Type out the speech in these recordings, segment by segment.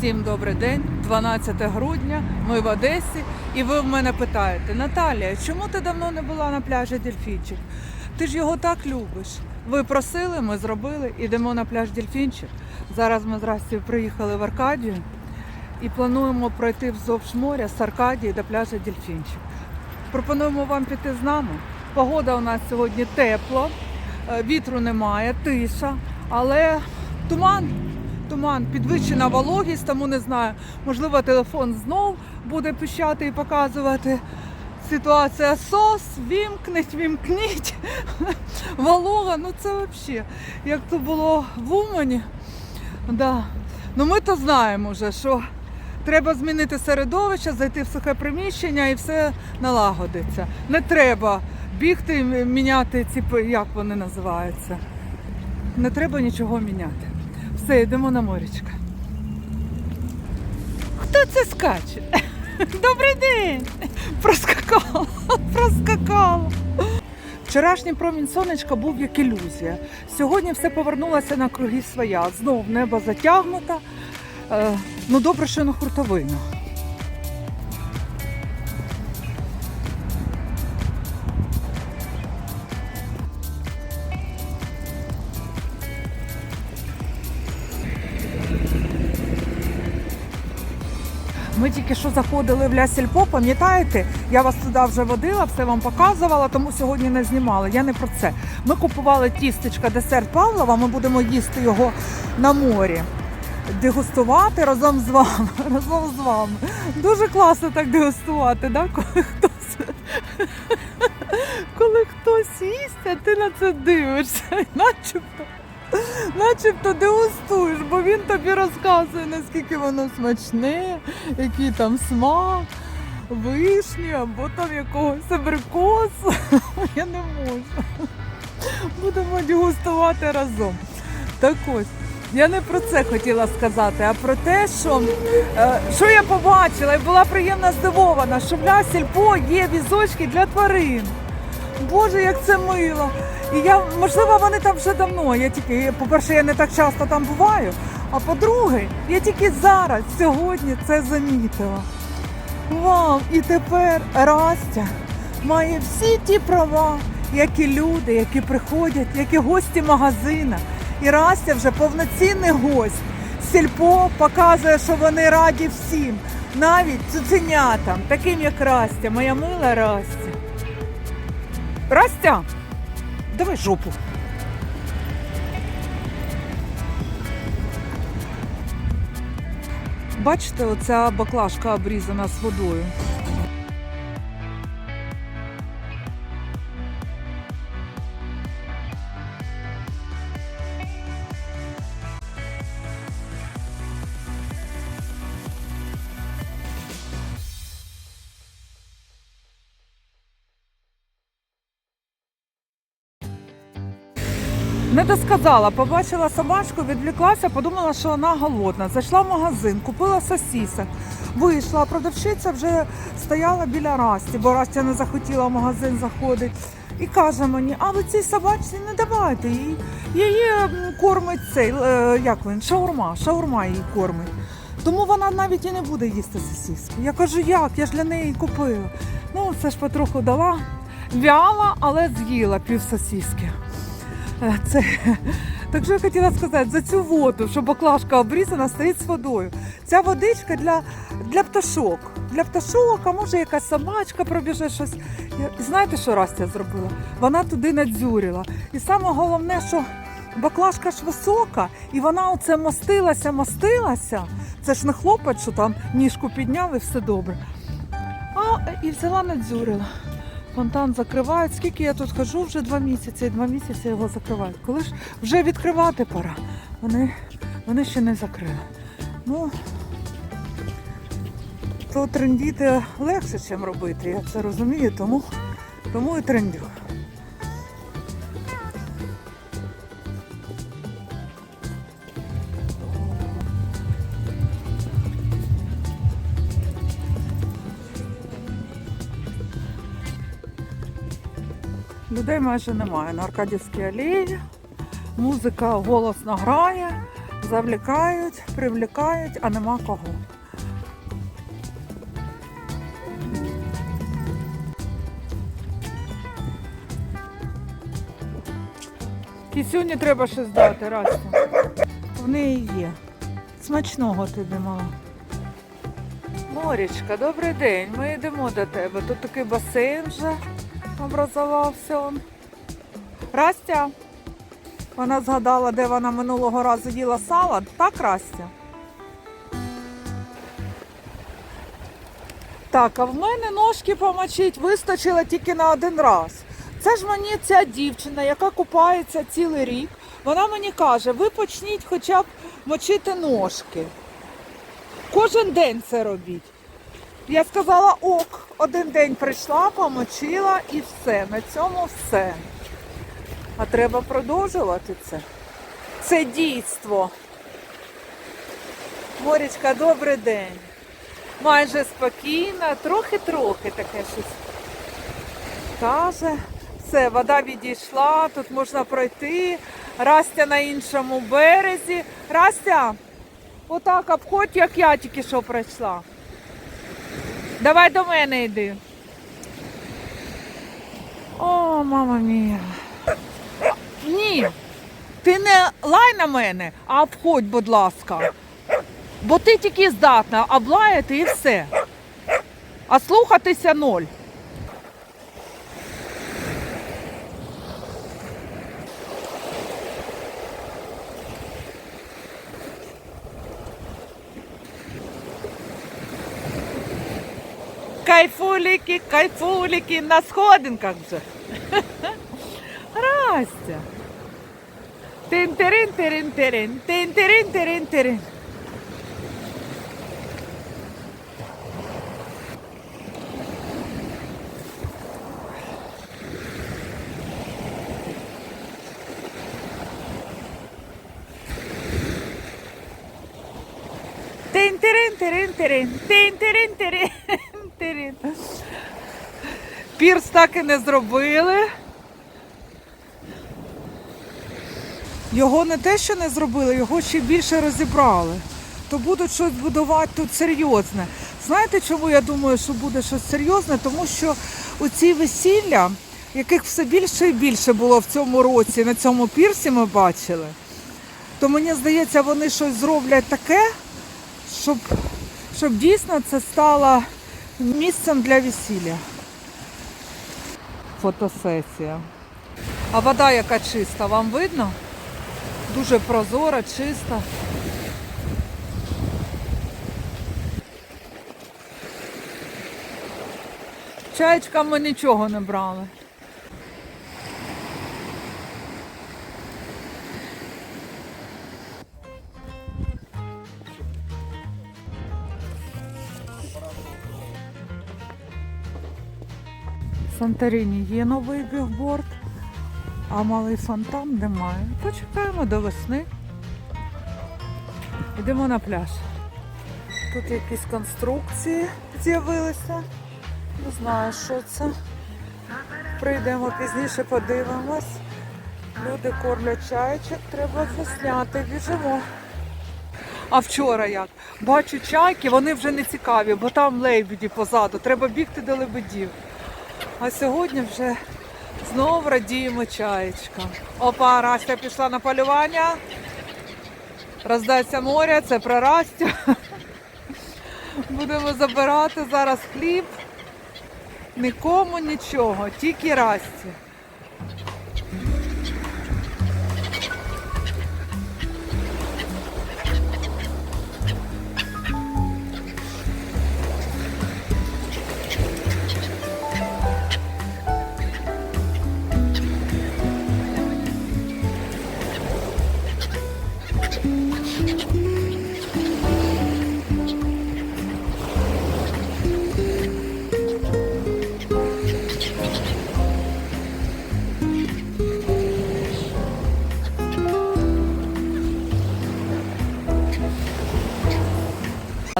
Всім добрий день, 12 грудня. Ми в Одесі, і ви в мене питаєте: Наталія, чому ти давно не була на пляжі Дельфінчик? Ти ж його так любиш. Ви просили, ми зробили. Ідемо на пляж Дельфінчик. Зараз ми з Растю приїхали в Аркадію і плануємо пройти вздовж моря з Аркадії до пляжа Дельфінчик. Пропонуємо вам піти з нами. Погода у нас сьогодні тепло, е, вітру немає, тиша, але туман. Туман, підвищена вологість, тому не знаю. Можливо, телефон знов буде пищати і показувати. Ситуація сос, вімкніть, вімкніть. Волога, ну це взагалі, як то було в Умані. Да. Ну ми то знаємо вже, що треба змінити середовище, зайти в сухе приміщення і все налагодиться. Не треба бігти, міняти ці, як вони називаються. Не треба нічого міняти. Все, йдемо на морічка. Хто це скаче? Добрий день! Проскакала, проскакала. Вчорашній промінь сонечка був як ілюзія. Сьогодні все повернулося на круги своя. Знов небо затягнуто. Е, ну добре, що на хуртовину. Ми тільки що заходили в Лясільпо, пам'ятаєте? Я вас туди вже водила, все вам показувала, тому сьогодні не знімала. Я не про це. Ми купували тістечка десерт Павлова, ми будемо їсти його на морі. Дегустувати разом з вами. Разом з вами. Дуже класно так дегустувати, да? коли хтось. Коли хтось їсть, а ти на це дивишся, начебто. Начебто дегустуєш, бо він тобі розказує, наскільки воно смачне, який там смак, вишні або там якогось абрикосу. Я не можу. Будемо дегустувати разом. Так ось. Я не про це хотіла сказати, а про те, що, е, що я побачила і була приємно здивована, що в Ля є візочки для тварин. Боже, як це мило. І я, можливо, вони там вже давно. Я тільки, по-перше, я не так часто там буваю. А по-друге, я тільки зараз, сьогодні це замітила. Вау! І тепер Растя має всі ті права, як і люди, які приходять, як і гості магазина. І Растя вже повноцінний гость. Сільпо показує, що вони раді всім, навіть цуценятам, таким як Растя, моя мила Растя. Растя, давай жопу. Бачите, оця баклажка обрізана з водою. Не досказала, побачила собачку, відвлеклася, подумала, що вона голодна. Зайшла в магазин, купила сосісок, вийшла, а продавщиця вже стояла біля Расті, бо Растя не захотіла в магазин заходити. І каже мені, а ви цій собачці не давайте їй. Її кормить цей, е, як він, шаурма, шаурма її кормить. Тому вона навіть і не буде їсти сосиски. Я кажу, як? Я ж для неї купила. Ну, все ж потроху дала. Вяла, але з'їла пів сосиски. Е, Це так що я хотіла сказати за цю воду, що баклажка обрізана, стоїть з водою. Ця водичка для, для пташок. Для пташок, а може якась собачка пробіже щось. І знаєте, що Растя зробила? Вона туди надзюрила. І саме головне, що баклажка ж висока, і вона оце мостилася, мостилася. Це ж не хлопець, що там ніжку підняв і все добре. А і взяла надзюрила. Фонтан закривають. Скільки я тут хожу, вже два місяці, і два місяці його закривають. Коли ж вже відкривати пора, вони, вони ще не закрили. Ну, то трендіти легше, ніж робити, я це розумію, тому, тому і трендю. Людей майже немає на Аркадівській алеї. Музика голосно грає. Завлікають, привлікають, а нема кого. Кісюні треба щось дати, Растя. В неї є. Смачного тобі, мала. Морічка, добрий день. Ми йдемо до тебе. Тут такий басейн вже образувався. Растя. Вона згадала, де вона минулого разу їла салат. Так, Растя? Так, а в мене ножки помочить вистачило тільки на один раз. Це ж мені ця дівчина, яка купається цілий рік. Вона мені каже, ви почніть хоча б мочити ножки. Кожен день це робіть. Я сказала ок, один день прийшла, помочила і все. На цьому все. А треба продовжувати це. Це дійство. Морічка, добрий день. Майже спокійна, трохи-трохи таке щось. Каже, все, вода відійшла, тут можна пройти. Растя на іншому березі. Растя, отак обходь, як я тільки що пройшла. Давай до мене йди. О, мама мія. Ні. Ти не лай на мене, а обходь, будь ласка. Бо ти тільки здатна облаяти і все. А слухатися ноль. Кайфулики, кайфулики на сходинках вже. Растя. Тин-тирин, тирин, тирин, тин-тирин, тирин, тирин. Тин-тирин, тирин, тирин, тин-тирин, тирин, тирин. Пірс так і не зробили. Його не те, що не зробили, його ще більше розібрали. То будуть щось будувати тут серйозне. Знаєте, чому я думаю, що буде щось серйозне? Тому що оці весілля, яких все більше і більше було в цьому році, на цьому пірсі ми бачили, то мені здається, вони щось зроблять таке, щоб, щоб дійсно це стало місцем для весілля. Фотосесія. А вода яка чиста, вам видно? Дуже прозора, чиста. Чайчка ми нічого не брали. В Санторині є новий бігборд, а малий фонтан немає. Почекаємо до весни. Йдемо на пляж. Тут якісь конструкції з'явилися. Не знаю, що це. Прийдемо пізніше, подивимось. Люди кормлять чайчик, треба засняти, біжимо. А вчора як? Бачу чайки, вони вже не цікаві, бо там лебеді позаду. Треба бігти до лебедів. А сьогодні вже знову радіємо чаєчкам. Опа, Растя пішла на полювання. Роздається море, це про Растю. Будемо забирати зараз хліб. Нікому нічого, тільки Расті.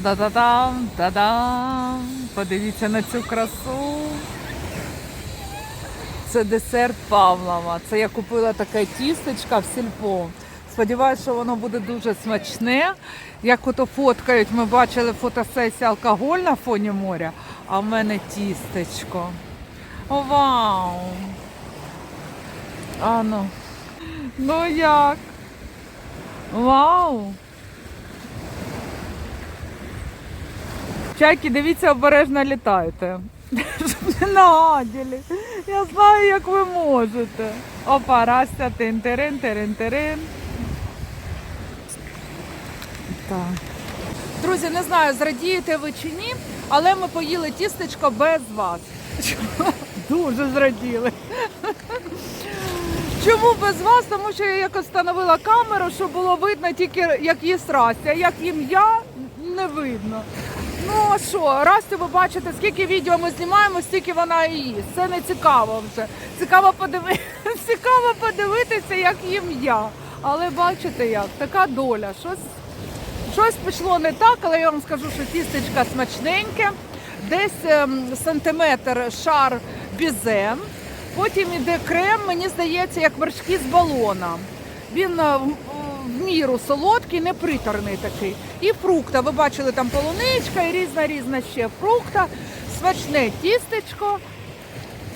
Та-да-да-дам, та-дам. Подивіться на цю красу. Це десерт Павлова. Це я купила таке тістечка в сільпо. Сподіваюся, що воно буде дуже смачне. Як ото фоткають, ми бачили фотосесію алкоголь на фоні моря, а в мене тістечко. Вау! А ну. Ну як? Вау! Чайки, дивіться, обережно літайте. Щоб. Я знаю, як ви можете. Опа, Растя, тин-тирин, тирин-тирин. Так. Друзі, не знаю, зрадієте ви чи ні, але ми поїли тістечко без вас. Дуже зраділи. Чому без вас? Тому що я якось встановила камеру, щоб було видно тільки як їсть Растя, як їм я, не видно. Ну а що, Растю ви бачите, скільки відео ми знімаємо, стільки вона і їсть. Це не цікаво вже. Цікаво, подиви... цікаво подивитися, як їм я. Але бачите як, така доля. Щось, щось пішло не так, але я вам скажу, що тістечка смачненьке. Десь ем, сантиметр шар бізе. Потім іде крем, мені здається, як вершки з балона. Він е, в міру солодкий, не приторний такий. І фрукта. Ви бачили там полуничка і різна різна ще фрукта. Смачне тістечко.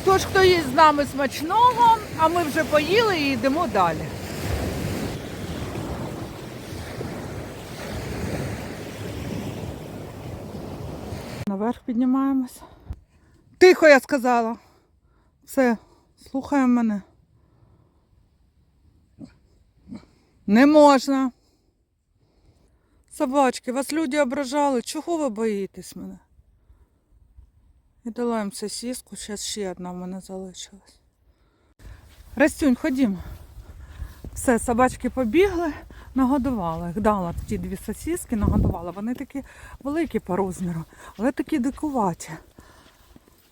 Тож, хто їсть з нами смачного, а ми вже поїли і йдемо далі. Наверх піднімаємось. Тихо, я сказала. Все, слухаємо мене. Не можна. Собачки, вас люди ображали. Чого ви боїтесь мене? І дала їм сосиску, зараз ще одна в мене залишилась. Растюнь, ходімо. Все, собачки побігли, нагодувала їх. Дала ті дві сосиски, нагодувала. Вони такі великі по розміру, але такі дикуваті.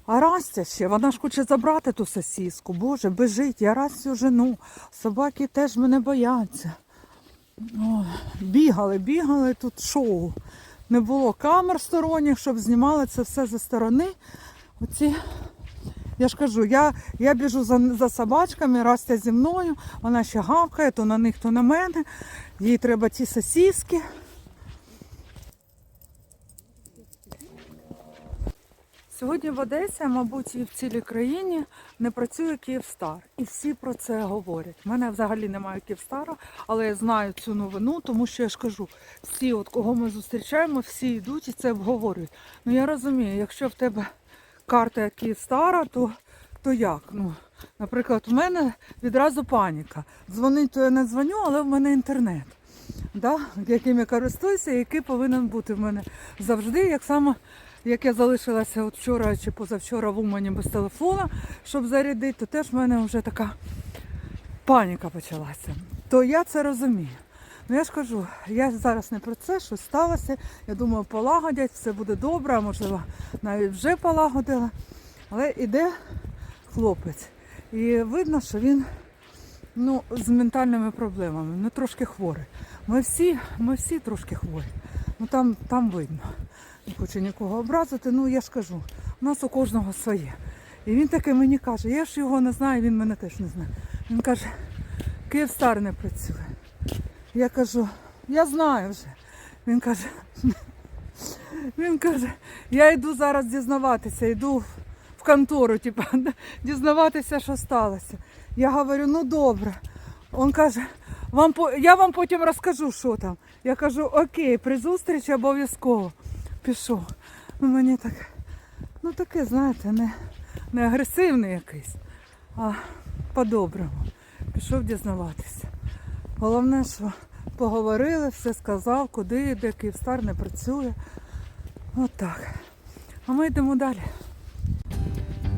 А Растя ще, вона ж хоче забрати ту сосиску. Боже, бежить, я Растю жену. Собаки теж мене бояться. Ой, бігали, бігали тут шоу. Не було камер сторонніх, щоб знімали це все зі сторони. Оці, я ж кажу, я, я біжу за, за собачками, Растя зі мною, вона ще гавкає, то на них, то на мене. Їй треба ті сосиски. Сьогодні в Одесі, мабуть, і в цілій країні не працює Київстар. І всі про це говорять. У мене взагалі немає Київстара, але я знаю цю новину, тому що я ж кажу, всі, от кого ми зустрічаємо, всі йдуть і це обговорюють. Ну я розумію, якщо в тебе карта Київстара, то, то як? Ну, наприклад, у мене відразу паніка. Дзвонить, то я не дзвоню, але в мене інтернет. Да, яким я користуюся, який повинен бути в мене завжди, як саме як я залишилася от вчора чи позавчора в Умані без телефона, щоб зарядити, то теж в мене вже така паніка почалася. То я це розумію. Ну я ж кажу, я зараз не про це, що сталося. Я думаю, полагодять, все буде добре, можливо, навіть вже полагодила. Але іде хлопець. І видно, що він ну, з ментальними проблемами, ну трошки хворий. Ми всі, ми всі трошки хворі. Ну там, там видно. Не хочу нікого образити, ну я ж кажу, у нас у кожного своє. І він таке мені каже, я ж його не знаю, він мене теж не знає. Він каже, Київстар не працює. Я кажу, я знаю вже. Він каже, він каже, я йду зараз дізнаватися, йду в- контору, типу, дізнаватися, що сталося. Я говорю, ну добре. Він каже, вам я вам потім розкажу, що там. Я кажу, окей, при зустрічі обов'язково. Пішов. Ну мені так, ну таке, знаєте, не, не агресивний якийсь, а по-доброму. Пішов дізнаватися. Головне, що поговорили, все сказав, куди йде, Київстар не працює. От. А ми йдемо далі.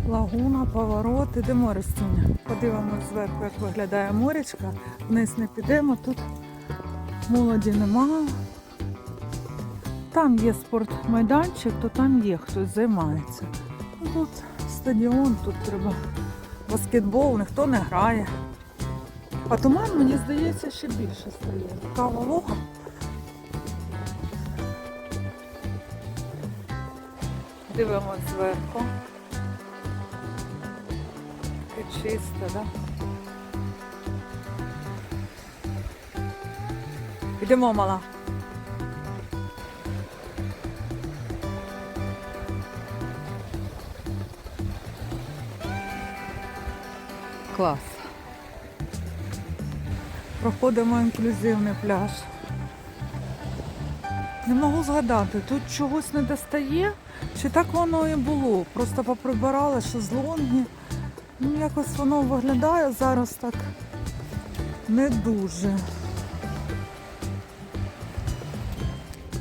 Лагуна, поворот, ідемо Ростюня. Подивимось зверху, як виглядає морячка. Вниз не підемо, тут молоді немає. Там є спортмайданчик, то там є хтось займається. Ну, Тут стадіон, тут треба баскетбол, ніхто не грає. А туман, мені здається, ще більше стає. Така волога. Дивимось зверху. Таке чисте, так? Да? Йдемо, мала. Клас. Проходимо інклюзивний пляж. Не можу згадати, тут чогось не достає, чи так воно і було. Просто поприбирали шезлонги. Ну, якось воно виглядає зараз так не дуже.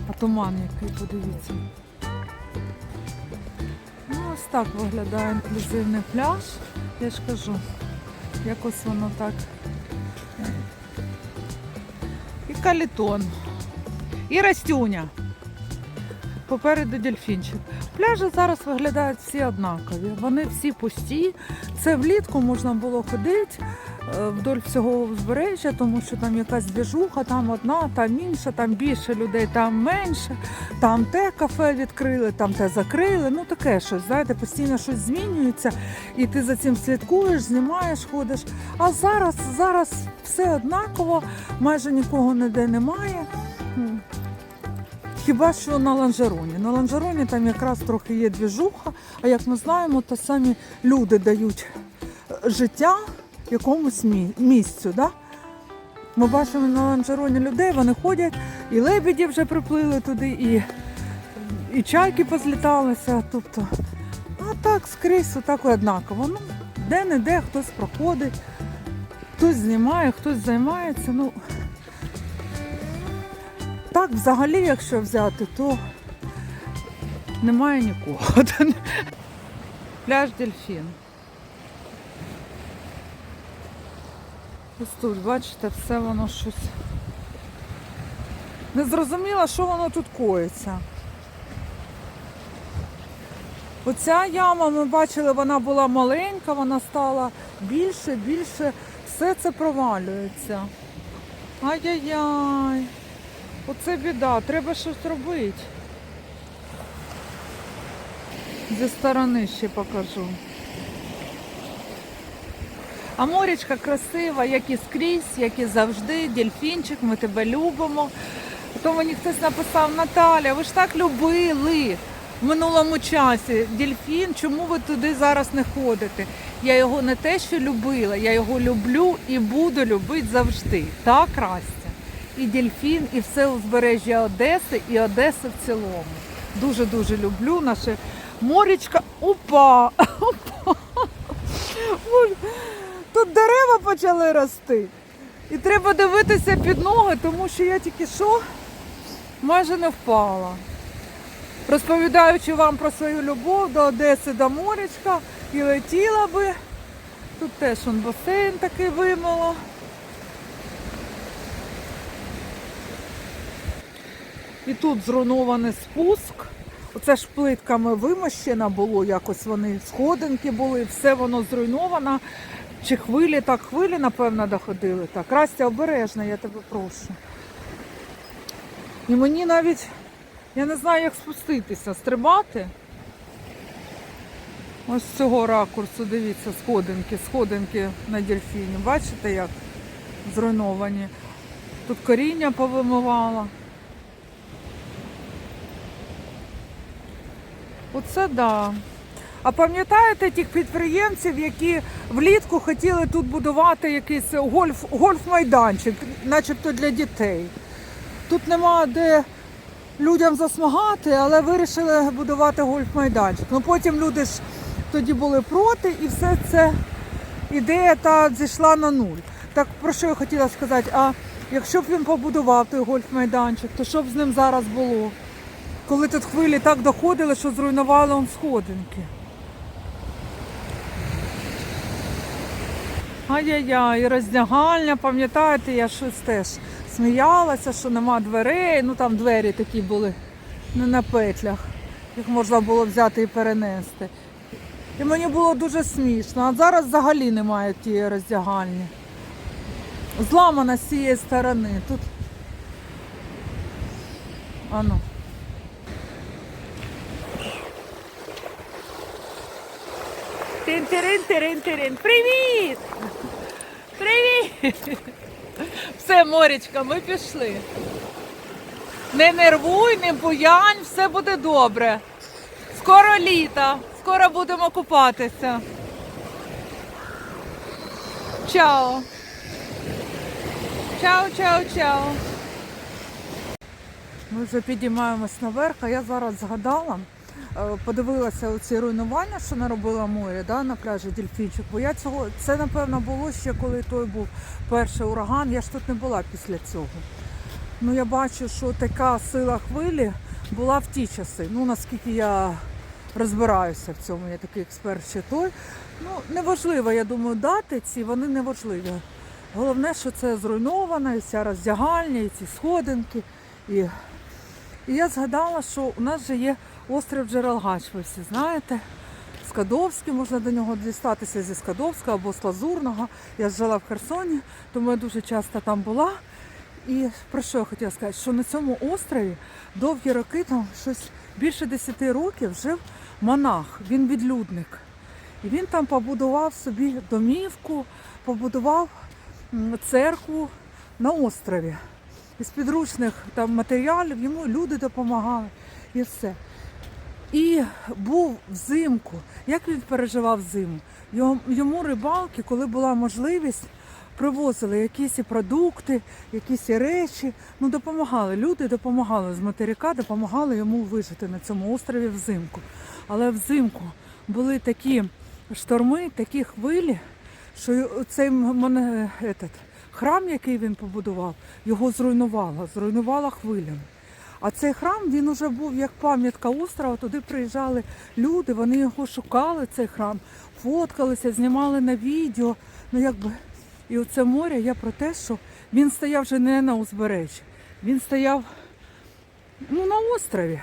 А туман який, подивіться. Ну, ось так виглядає інклюзивний пляж. Я ж кажу, якось воно так. І калітон. І Растюня. Попереду дельфінчик. Пляжі зараз виглядають всі однакові. Вони всі пусті. Це влітку можна було ходити вдоль всього узбережжя, тому що там якась двіжуха, там одна, там інша, там більше людей, там менше, там те кафе відкрили, там те закрили. Ну таке щось, знаєте, постійно щось змінюється, і ти за цим слідкуєш, знімаєш, ходиш. А зараз, зараз все однаково, майже нікого ніде немає. Хіба що на ланжероні. На ланжероні там якраз трохи є двіжуха, а як ми знаємо, то самі люди дають е, життя якомусь мі- місцю. Да? Ми бачимо на ланжероні людей, вони ходять, і лебеді вже приплили туди, і, і чайки позліталися. Тобто, а так скрізь отак однаково. Ну, де-не-де хтось проходить, хтось знімає, хтось займається. Ну, так, взагалі, якщо взяти, то немає нікого. Пляж Дельфін. Ось тут, бачите, все воно щось. Не зрозуміло, що воно тут коїться. Оця яма, ми бачили, вона була маленька, вона стала більше, більше. Все це провалюється. Ай-яй-яй. Оце біда, треба щось робити. Зі сторони ще покажу. А морічка красива, як і скрізь, як і завжди. Дельфінчик, ми тебе любимо. То мені хтось написав, Наталя, ви ж так любили в минулому часі. Дельфін, чому ви туди зараз не ходите? Я його не те, що любила, я його люблю і буду любити завжди. Так, Растя? І дельфін, і все узбережжя Одеси, і Одеси в цілому. Дуже-дуже люблю наше морічка. Опа! Опа! Тут дерева почали рости. І треба дивитися під ноги, тому що я тільки що майже не впала. Розповідаючи вам про свою любов до Одеси, до морячка, і летіла би. Тут теж он басейн такий вимило. І тут зруйнований спуск. Оце ж плитками вимощено було, якось вони сходинки були, все воно зруйновано. Чи хвилі, так хвилі, напевно, доходили. Так, Растя, обережно, я тебе прошу. І мені навіть, я не знаю, як спуститися, стрибати. Ось з цього ракурсу, дивіться, сходинки, сходинки на дельфіні. Бачите, як зруйновані. Тут коріння повимивало. Оце да. А пам'ятаєте тих підприємців, які влітку хотіли тут будувати якийсь гольф, гольф-майданчик, начебто для дітей. Тут нема де людям засмагати, але вирішили будувати гольф-майданчик. Ну потім люди ж тоді були проти, і все це ідея та зійшла на нуль. Так про що я хотіла сказати? А якщо б він побудував той гольф-майданчик, то що б з ним зараз було? Коли тут хвилі так доходили, що зруйнували он сходинки. Ай-яй-яй, роздягальня, пам'ятаєте, я щось теж сміялася, що нема дверей, ну там двері такі були не на петлях. Їх можна було взяти і перенести. І мені було дуже смішно, а зараз взагалі немає тієї роздягальні. Зламана з цієї сторони. Тут. Ану. Тин-тирин-тирин-тирин. Привіт! Привіт! Все, Морічка, ми пішли. Не нервуй, не буянь, все буде добре. Скоро літо, скоро будемо купатися. Чао. Чао, чао, чао. Ми вже підіймаємось наверх, а я зараз згадала, подивилася оці руйнування, що наробила море да, на пляжі Дільфінчик. Бо я цього це напевно було ще коли той був перший ураган. Я ж тут не була після цього. Ну я бачу, що така сила хвилі була в ті часи. Ну наскільки я розбираюся в цьому, я такий експерт ще той. Ну неважливо, я думаю, дати ці вони неважливі. Головне, що це зруйновано, і ця роздягальня, і ці сходинки. І, і я згадала, що у нас же є острів Джерелгач, ви всі знаєте. Скадовський, можна до нього дістатися зі Скадовська або з Лазурного. Я жила в Херсоні, тому я дуже часто там була. І про що я хотіла сказати? Що на цьому острові довгі роки, там щось більше 10 років жив монах, він відлюдник. І він там побудував собі домівку, побудував церкву на острові. Із підручних там матеріалів йому люди допомагали і все. І був взимку. Як він переживав зиму? Йому, рибалки, коли була можливість, привозили якісь продукти, якісь речі. Ну, допомагали. Люди допомагали з материка, допомагали йому вижити на цьому острові взимку. Але взимку були такі шторми, такі хвилі, що цей мене, этот, храм, який він побудував, його зруйнувало, зруйнувало хвилями. А цей храм він уже був як пам'ятка острова. Туди приїжджали люди, вони його шукали, цей храм, фоткалися, знімали на відео. Ну якби і оце море я про те, що він стояв вже не на узбережжі, він стояв ну, на острові.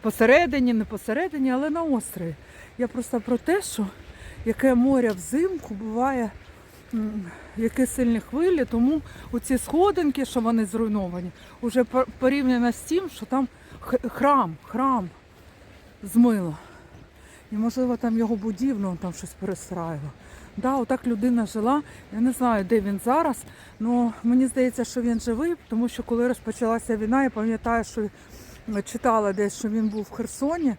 Посередині, не посередині, але на острові. Я просто про те, що яке море взимку буває, які сильні хвилі, тому оці сходинки, що вони зруйновані, вже по- порівняно з тим, що там храм, храм змило. І можливо там його будівлю там щось пересраїло. Да, отак людина жила. Я не знаю, де він зараз. але мені здається, що він живий, тому що коли розпочалася війна, я пам'ятаю, що читала десь, що він був в Херсоні.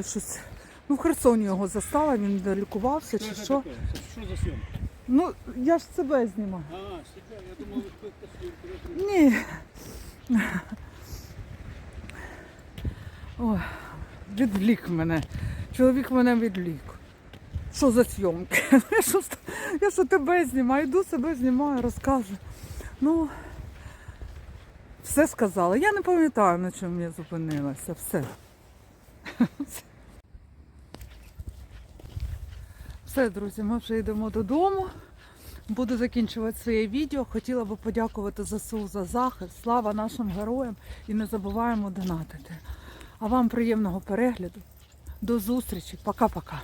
Щось, ну, в Херсоні його застала, він лікувався чи это що. за? Ну, я ж себе знімаю. А, себя, я вы какую-то съемку. Ні. Ой, відвлік мене. Чоловік мене відвлік. Що за зйомки? Я що, я що тебе знімаю, йду себе знімаю, розкажу. Ну, все сказала. Я не пам'ятаю, на чому я зупинилася. Все. Все, друзі, ми вже йдемо додому. Буду закінчувати своє відео. Хотіла би подякувати ЗСУ за захист. Слава нашим героям і не забуваємо донатити. А вам приємного перегляду. До зустрічі. Пока-пока.